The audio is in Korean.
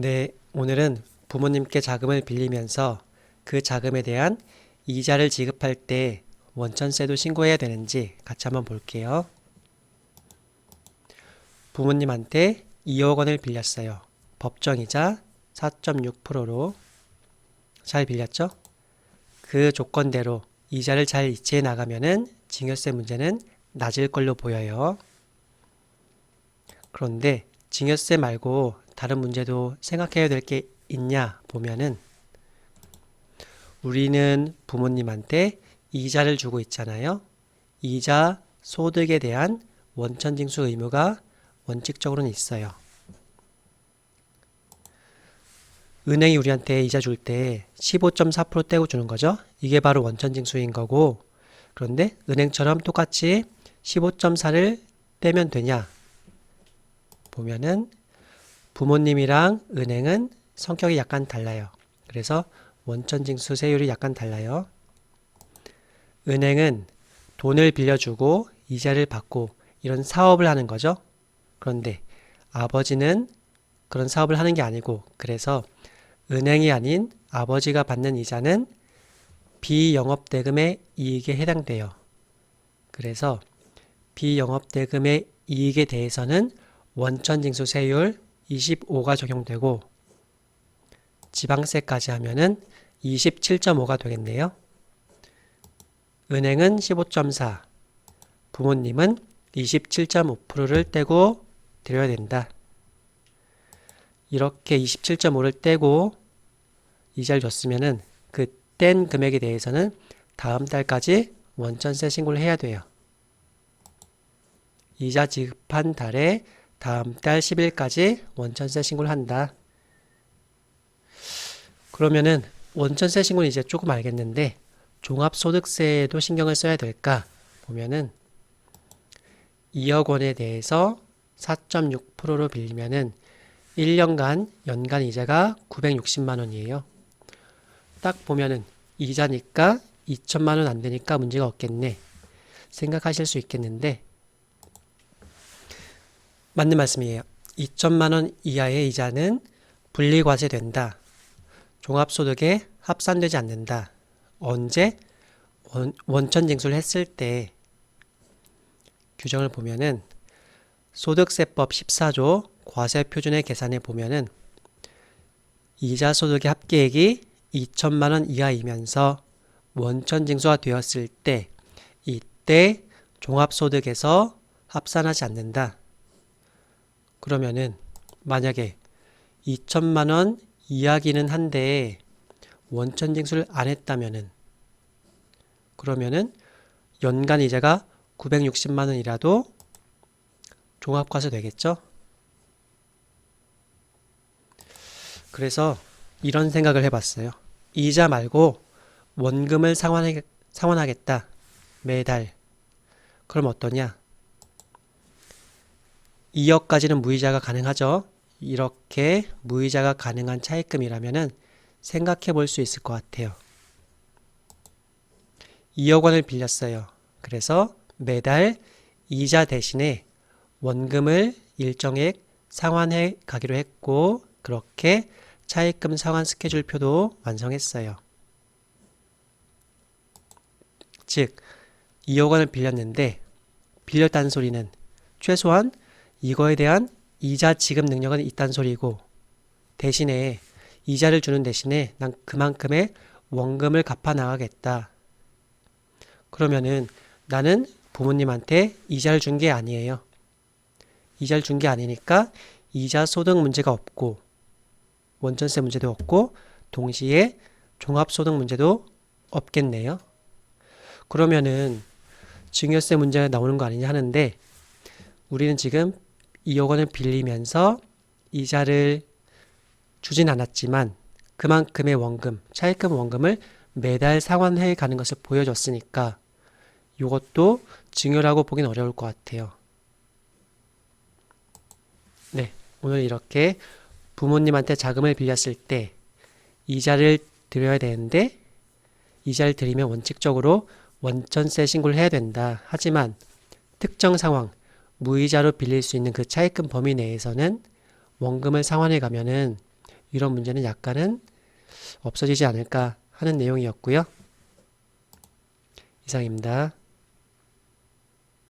네, 오늘은 부모님께 자금을 빌리면서 그 자금에 대한 이자를 지급할 때 원천세도 신고해야 되는지 같이 한번 볼게요. 부모님한테 2억 원을 빌렸어요. 법정이자 4.6%로 잘 빌렸죠? 그 조건대로 이자를 잘 이체해 나가면은 증여세 문제는 낮을 걸로 보여요. 그런데 증여세 말고 다른 문제도 생각해야 될 게 있냐 보면은 우리는 부모님한테 이자를 주고 있잖아요. 이자 소득에 대한 원천징수 의무가 원칙적으로는 있어요. 은행이 우리한테 이자 줄 때 15.4% 떼고 주는 거죠. 이게 바로 원천징수인 거고 그런데 은행처럼 똑같이 15.4를 떼면 되냐? 보면은 부모님이랑 은행은 성격이 약간 달라요. 그래서 원천징수 세율이 약간 달라요. 은행은 돈을 빌려주고 이자를 받고 이런 사업을 하는 거죠. 그런데 아버지는 그런 사업을 하는 게 아니고 그래서 은행이 아닌 아버지가 받는 이자는 비영업대금의 이익에 해당돼요. 그래서 비영업대금의 이익에 대해서는 원천징수세율 25가 적용되고 지방세까지 하면은 27.5가 되겠네요. 은행은 15.4, 부모님은 27.5%를 떼고 드려야 된다. 이렇게 27.5를 떼고 이자를 줬으면은 그 뗀 금액에 대해서는 다음 달까지 원천세 신고를 해야 돼요. 이자 지급한 달에 다음 달 10일까지 원천세 신고를 한다. 그러면은 원천세 신고는 이제 조금 알겠는데 종합소득세에도 신경을 써야 될까 보면은 2억 원에 대해서 4.6%로 빌리면은 1년간 연간 이자가 960만 원이에요. 딱 보면은 이자니까 2천만 원 안 되니까 문제가 없겠네. 생각하실 수 있겠는데 맞는 말씀이에요. 2천만 원 이하의 이자는 분리과세 된다. 종합소득에 합산되지 않는다. 언제? 원, 원천 징수를 했을 때 규정을 보면은 소득세법 14조 과세표준의 계산에 보면은 이자 소득의 합계액이 2천만 원 이하이면서 원천 징수가 되었을 때 이때 종합소득에서 합산하지 않는다. 그러면은 만약에 2천만 원 이하기는 한데 원천 징수를 안 했다면은 그러면은 연간 이자가 960만 원이라도 종합과세 되겠죠? 그래서 이런 생각을 해봤어요. 이자 말고 원금을 상환하겠다. 매달. 그럼 어떠냐? 2억까지는 무이자가 가능하죠. 이렇게 무이자가 가능한 차입금이라면은 생각해 볼 수 있을 것 같아요. 2억 원을 빌렸어요. 그래서 매달 이자 대신에 원금을 일정액 상환해 가기로 했고 그렇게 차입금 상환 스케줄표도 완성했어요. 즉 2억 원을 빌렸는데 빌렸다는 소리는 최소한 이거에 대한 이자 지급 능력은 있다는 소리고 대신에 이자를 주는 대신에 난 그만큼의 원금을 갚아 나가겠다. 그러면은 나는 부모님한테 이자를 준 게 아니에요. 이자를 준 게 아니니까 이자 소득 문제가 없고 원천세 문제도 없고 동시에 종합소득 문제도 없겠네요. 그러면은 증여세 문제가 나오는 거 아니냐 하는데 우리는 지금 2억 원을 빌리면서 이자를 주진 않았지만 그만큼의 원금, 차입금 원금을 매달 상환해 가는 것을 보여줬으니까 이것도 증여라고 보긴 어려울 것 같아요. 네, 오늘 이렇게 부모님한테 자금을 빌렸을 때 이자를 드려야 되는데 이자를 드리면 원칙적으로 원천세 신고를 해야 된다. 하지만 특정 상황, 무이자로 빌릴 수 있는 그 차입금 범위 내에서는 원금을 상환해 가면은 이런 문제는 약간은 없어지지 않을까 하는 내용이었고요. 이상입니다.